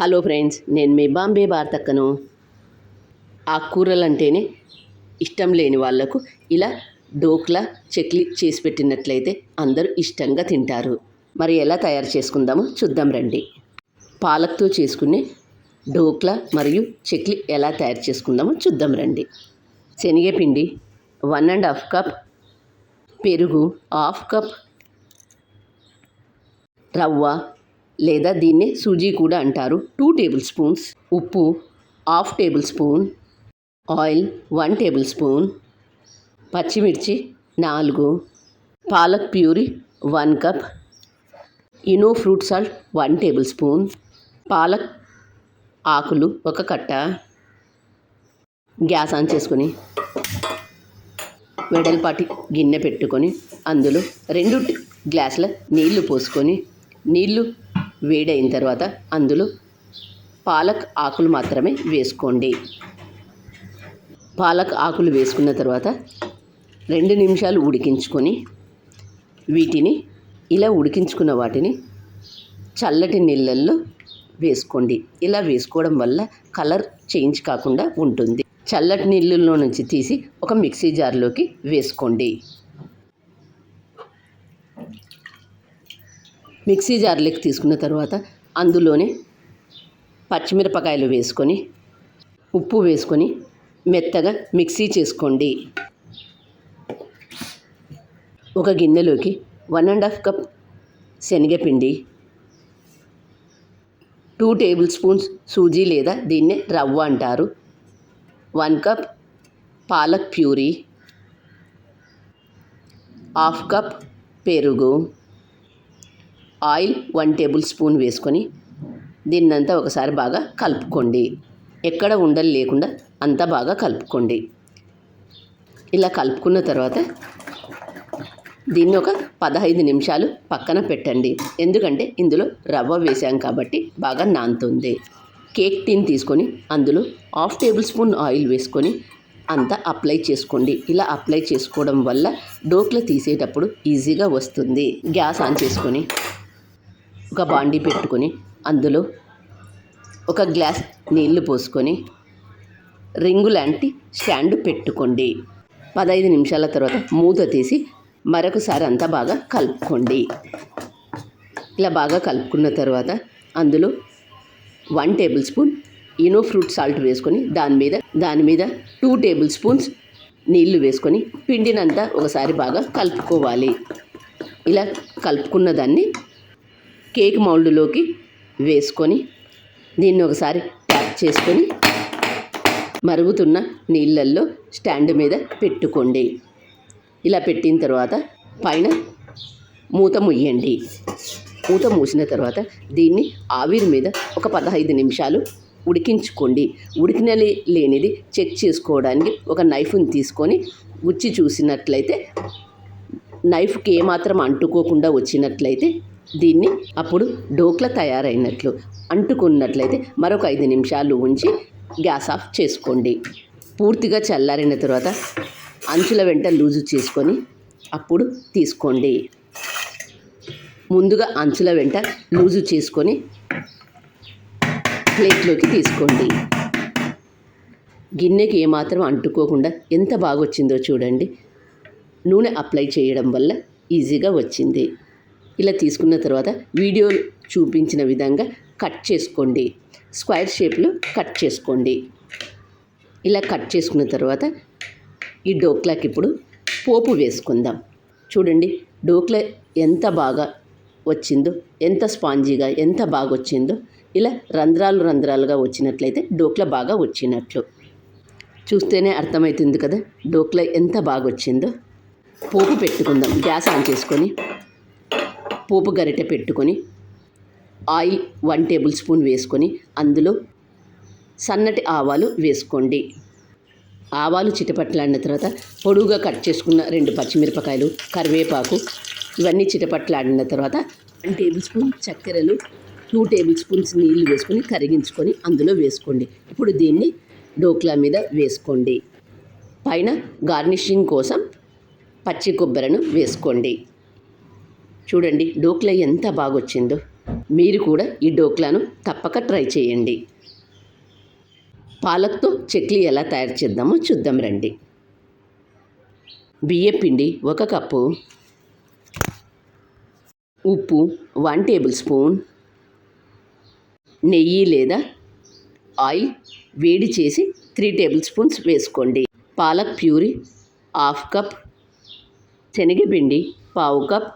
Hello friends నేను మీ బాంబే భారతక్కను ఆకుకూరలు అంటేనే ఇష్టం లేని వాళ్ళకు ఇలా డోక్లా చెక్లీ చేసి పెట్టినట్లయితే అందరూ ఇష్టంగా తింటారు. మరి ఎలా తయారు చేసుకుందామో చూద్దాం రండి. పాలక్తో చేసుకునే డోక్లా మరియు చెక్లీ ఎలా తయారు చేసుకుందామో చూద్దాం రండి. శనగపిండి వన్ అండ్ హాఫ్ కప్ పెరుగు హాఫ్ కప్ రవ్వ లేదా దీన్నే సూజీ కూడా అంటారు. టూ టేబుల్ స్పూన్స్ ఉప్పు half tablespoon oil one tablespoon పచ్చిమిర్చి నాలుగు palak puree one cup Eno fruit salt one tablespoon palak ఆకులు ఒక కట్ట. గ్యాస్ ఆన్ చేసుకొని వెడల్పాటి గిన్నె పెట్టుకొని అందులో రెండు గ్లాసుల నీళ్ళు పోసుకొని నీళ్ళు వేడైన తర్వాత అందులో పాలక్ ఆకులు మాత్రమే వేసుకోండి. పాలక్ ఆకులు వేసుకున్న తర్వాత రెండు నిమిషాలు ఉడికించుకొని వీటిని ఇలా ఉడికించుకున్న వాటిని చల్లటి నీళ్ళల్లో వేసుకోండి. ఇలా వేసుకోవడం వల్ల కలర్ చేంజ్ కాకుండా ఉంటుంది. చల్లటి నీళ్ళల్లో నుంచి తీసి ఒక మిక్సీ జార్లోకి వేసుకోండి. మిక్సీ జార్లోకి తీసుకున్న తర్వాత అందులోనే పచ్చిమిరపకాయలు వేసుకొని ఉప్పు వేసుకొని మెత్తగా మిక్సీ చేసుకోండి. ఒక గిన్నెలోకి వన్ అండ్ హాఫ్ కప్ శనగపిండి టూ టేబుల్ స్పూన్స్ సూజీ లేదా దీన్నే రవ్వ అంటారు one cup palak puree half cup పెరుగు ఆయిల్ వన్ టేబుల్ స్పూన్ వేసుకొని దీన్నంతా ఒకసారి బాగా కలుపుకోండి. ఎక్కడ ఉండలు లేకుండా అంతా బాగా కలుపుకోండి. ఇలా కలుపుకున్న తర్వాత దీన్ని ఒక పదహైదు నిమిషాలు పక్కన పెట్టండి. ఎందుకంటే ఇందులో రవ్వ వేసాం కాబట్టి బాగా నానుతుంది. కేక్ టిన్ తీసుకొని అందులో హాఫ్ టేబుల్ స్పూన్ ఆయిల్ వేసుకొని అంతా అప్లై చేసుకోండి. ఇలా అప్లై చేసుకోవడం వల్ల డోక్లో తీసేటప్పుడు ఈజీగా వస్తుంది. గ్యాస్ ఆన్ చేసుకొని ఒక బాండీ పెట్టుకొని అందులో ఒక గ్లాస్ నీళ్ళు పోసుకొని రింగు లాంటి స్టాండ్ పెట్టుకోండి. పదహైదు నిమిషాల తర్వాత మూత తీసి మరొకసారి అంతా బాగా కలుపుకోండి. ఇలా బాగా కలుపుకున్న తర్వాత అందులో one table spoon Eno fruit salt వేసుకొని దాని మీద దాని మీద టూ టేబుల్ స్పూన్స్ నీళ్ళు వేసుకొని పిండినంతా ఒకసారి బాగా కలుపుకోవాలి. ఇలా కలుపుకున్న దాన్ని కేక్ మౌల్డ్లోకి వేసుకొని దీన్ని ఒకసారి ట్యాప్ చేసుకొని మరుగుతున్న నీళ్ళల్లో స్టాండ్ మీద పెట్టుకోండి. ఇలా పెట్టిన తర్వాత పైన మూత ముయ్యండి మూత మూసిన తర్వాత దీన్ని ఆవిరి మీద ఒక పదహైదు నిమిషాలు ఉడికించుకోండి. ఉడికిన లేనిది చెక్ చేసుకోవడానికి ఒక నైఫ్ని తీసుకొని గుచ్చి చూసినట్లయితే నైఫ్కి ఏమాత్రం అంటుకోకుండా వచ్చినట్లయితే దీన్ని అప్పుడు డోక్లా తయారైనట్లు అంటుకున్నట్లయితే మరొక ఐదు నిమిషాలు ఉంచి గ్యాస్ ఆఫ్ చేసుకోండి. పూర్తిగా చల్లారిన తర్వాత అంచుల వెంట లూజు చేసుకొని అప్పుడు తీసుకోండి. ముందుగా అంచుల వెంట లూజు చేసుకొని ప్లేట్లోకి తీసుకోండి. గిన్నెకి ఏమాత్రం అంటుకోకుండా ఎంత బాగా వచ్చిందో చూడండి. నూనె అప్లై చేయడం వల్ల ఈజీగా వచ్చింది. ఇలా తీసుకున్న తర్వాత వీడియో చూపించిన విధంగా కట్ చేసుకోండి. స్క్వేర్ షేప్లో కట్ చేసుకోండి. ఇలా కట్ చేసుకున్న తర్వాత ఈ డోక్లాకి ఇప్పుడు పోపు వేసుకుందాం. చూడండి డోక్లా ఎంత బాగా వచ్చిందో ఎంత స్పాంజీగా ఎంత బాగా వచ్చిందో ఇలా రంధ్రాలు రంధ్రాలుగా వచ్చినట్లయితే డోక్లా బాగా వచ్చినట్లు. చూస్తేనే అర్థమవుతుంది కదా డోక్లా ఎంత బాగా వచ్చిందో. పోపు పెట్టుకుందాం గ్యాస్ ఆన్ చేసుకొని. పోపు గరిటె పెట్టుకొని ఆయిల్ వన్ టేబుల్ స్పూన్ వేసుకొని అందులో సన్నటి ఆవాలు వేసుకోండి. ఆవాలు చిటపట్లాడిన తర్వాత పొడువుగా కట్ చేసుకున్న రెండు పచ్చిమిరపకాయలు కరివేపాకు ఇవన్నీ చిటపట్లాడిన తర్వాత వన్ టేబుల్ స్పూన్ చక్కెరలు టూ టేబుల్ స్పూన్స్ నీళ్ళు వేసుకొని కరిగించుకొని అందులో వేసుకోండి. ఇప్పుడు దీన్ని డోక్లా మీద వేసుకోండి. పైన గార్నిషింగ్ కోసం పచ్చి కొబ్బరిను వేసుకోండి. చూడండి డోక్లా ఎంత బాగొచ్చిందో. మీరు కూడా ఈ డోక్లాను తప్పక ట్రై చేయండి. పాలక్తో చెక్లీ ఎలా తయారు చేద్దామో చూద్దాం రండి. బియ్య పిండి ఒక కప్పు. ఉప్పు వన్ టేబుల్ స్పూన్. నెయ్యి లేదా ఆయిల్ వేడి చేసి త్రీ టేబుల్ స్పూన్స్ వేసుకోండి. Palak puree half cup. శనగపిండి పావు కప్.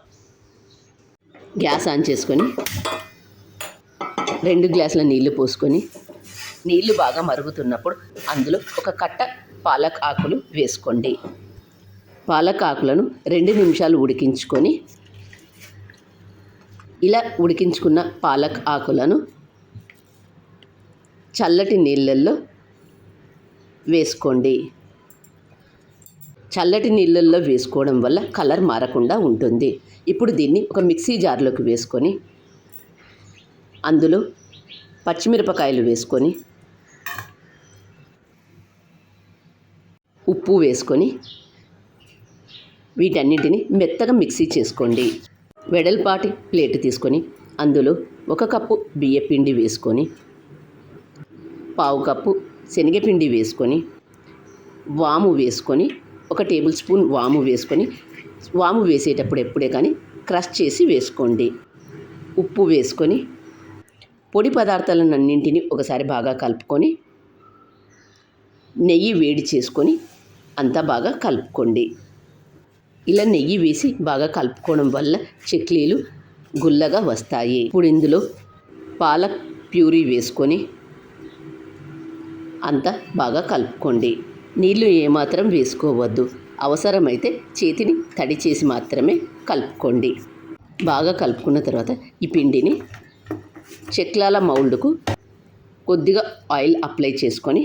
గ్యాస్ ఆన్ చేసుకొని రెండు గ్లాసుల నీళ్ళు పోసుకొని నీళ్ళు బాగా మరుగుతున్నప్పుడు అందులో ఒక కట్ట పాలక్ ఆకులు వేసుకోండి. పాలక్ ఆకులను రెండు నిమిషాలు ఉడికించుకొని ఇలా ఉడికించుకున్న పాలక్ ఆకులను చల్లటి నీళ్ళల్లో వేసుకోండి. చల్లటి నీళ్ళల్లో వేసుకోవడం వల్ల కలర్ మారకుండా ఉంటుంది. ఇప్పుడు దీన్ని ఒక మిక్సీ జార్లోకి వేసుకొని అందులో పచ్చిమిరపకాయలు వేసుకొని ఉప్పు వేసుకొని వీటన్నిటిని మెత్తగా మిక్సీ చేసుకోండి. వెడల్పాటి ప్లేట్ తీసుకొని అందులో ఒక కప్పు బియ్యపిండి వేసుకొని పావు కప్పు శనగపిండి వేసుకొని వాము వేసుకొని ఒక టేబుల్ స్పూన్ వాము వేసుకొని వాము వేసేటప్పుడు ఎప్పుడే కానీ క్రష్ చేసి వేసుకోండి. ఉప్పు వేసుకొని పొడి పదార్థాలన్నింటినీ ఒకసారి బాగా కలుపుకొని నెయ్యి వేడి చేసుకొని అంతా బాగా కలుపుకోండి. ఇలా నెయ్యి వేసి బాగా కలుపుకోవడం వల్ల చెక్లీలు గుల్లగా వస్తాయి. ఇప్పుడు ఇందులో పాలక్ ప్యూరీ వేసుకొని అంతా బాగా కలుపుకోండి. నీళ్ళు ఏమాత్రం వేసుకోవద్దు. అవసరమైతే చేతిని తడి చేసి మాత్రమే కలుపుకోండి. బాగా కలుపుకున్న తర్వాత ఈ పిండిని చెక్లాల మౌల్డ్కు కొద్దిగా ఆయిల్ అప్లై చేసుకొని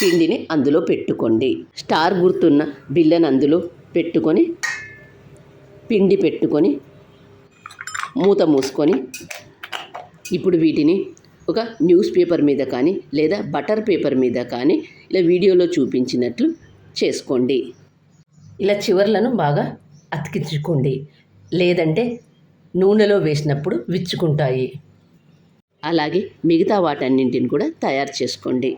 పిండిని అందులో పెట్టుకోండి. స్టార్ గుర్తున్న బిళ్ళను అందులో పెట్టుకొని పిండి పెట్టుకొని మూత మూసుకొని ఇప్పుడు వీటిని ఒక న్యూస్ పేపర్ మీద కానీ లేదా బటర్ పేపర్ మీద కానీ ఇలా వీడియోలో చూపించినట్లు చేసుకోండి. ఇలా చివర్లను బాగా అతికించుకోండి. లేదంటే నూనెలో వేసినప్పుడు విచ్చుకుంటాయి. అలాగే మిగతా వాటన్నింటిని కూడా తయారు చేసుకోండి.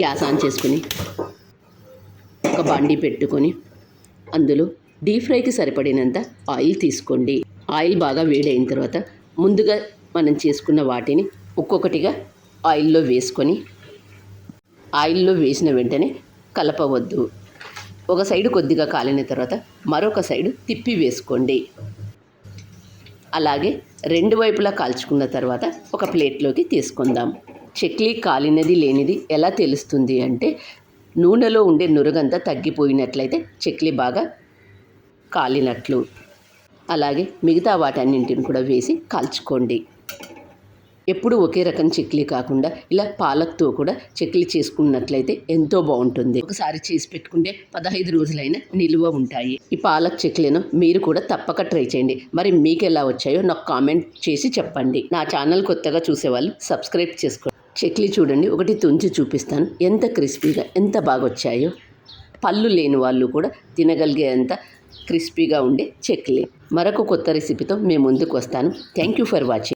గ్యాస్ ఆన్ చేసుకొని ఒక బండి పెట్టుకొని అందులో డీప్ ఫ్రైకి సరిపడినంత ఆయిల్ తీసుకోండి. ఆయిల్ బాగా వేడైన తర్వాత ముందుగా మనం చేసుకున్న వాటిని ఒక్కొక్కటిగా ఆయిల్లో వేసుకొని ఆయిల్లో వేసిన వెంటనే కలపవద్దు. ఒక సైడు కొద్దిగా కాలిన తర్వాత మరొక సైడు తిప్పి వేసుకోండి. అలాగే రెండు వైపులా కాల్చుకున్న తర్వాత ఒక ప్లేట్లోకి తీసుకుందాం. చెక్లీ కాలినది లేనిది ఎలా తెలుస్తుంది అంటే నూనెలో ఉండే నురగంతా తగ్గిపోయినట్లయితే చెక్లీ బాగా కాలినట్లు. అలాగే మిగతా వాటన్నింటిని కూడా వేసి కాల్చుకోండి. ఎప్పుడు ఒకే రకం చెక్లీ కాకుండా ఇలా పాలక్తో కూడా చెక్లీ చేసుకున్నట్లయితే ఎంతో బాగుంటుంది. ఒకసారి చేసి పెట్టుకుంటే పదహైదు రోజులైనా నిలువ ఉంటాయి. ఈ పాలక్ చెక్లీను మీరు కూడా తప్పక ట్రై చేయండి. మరి మీకు ఎలా వచ్చాయో నాకు కామెంట్ చేసి చెప్పండి. నా ఛానల్ కొత్తగా చూసేవాళ్ళు సబ్స్క్రైబ్ చేసుకోండి. చెక్లీ చూడండి ఒకటి తుంచి చూపిస్తాను. ఎంత క్రిస్పీగా ఎంత బాగా వచ్చాయో పళ్ళు లేని వాళ్ళు కూడా తినగలిగేంత క్రిస్పీగా ఉండే చెక్లీ. మరొక కొత్త రెసిపీతో మేము ముందుకు వస్తాను. Thank you for watching.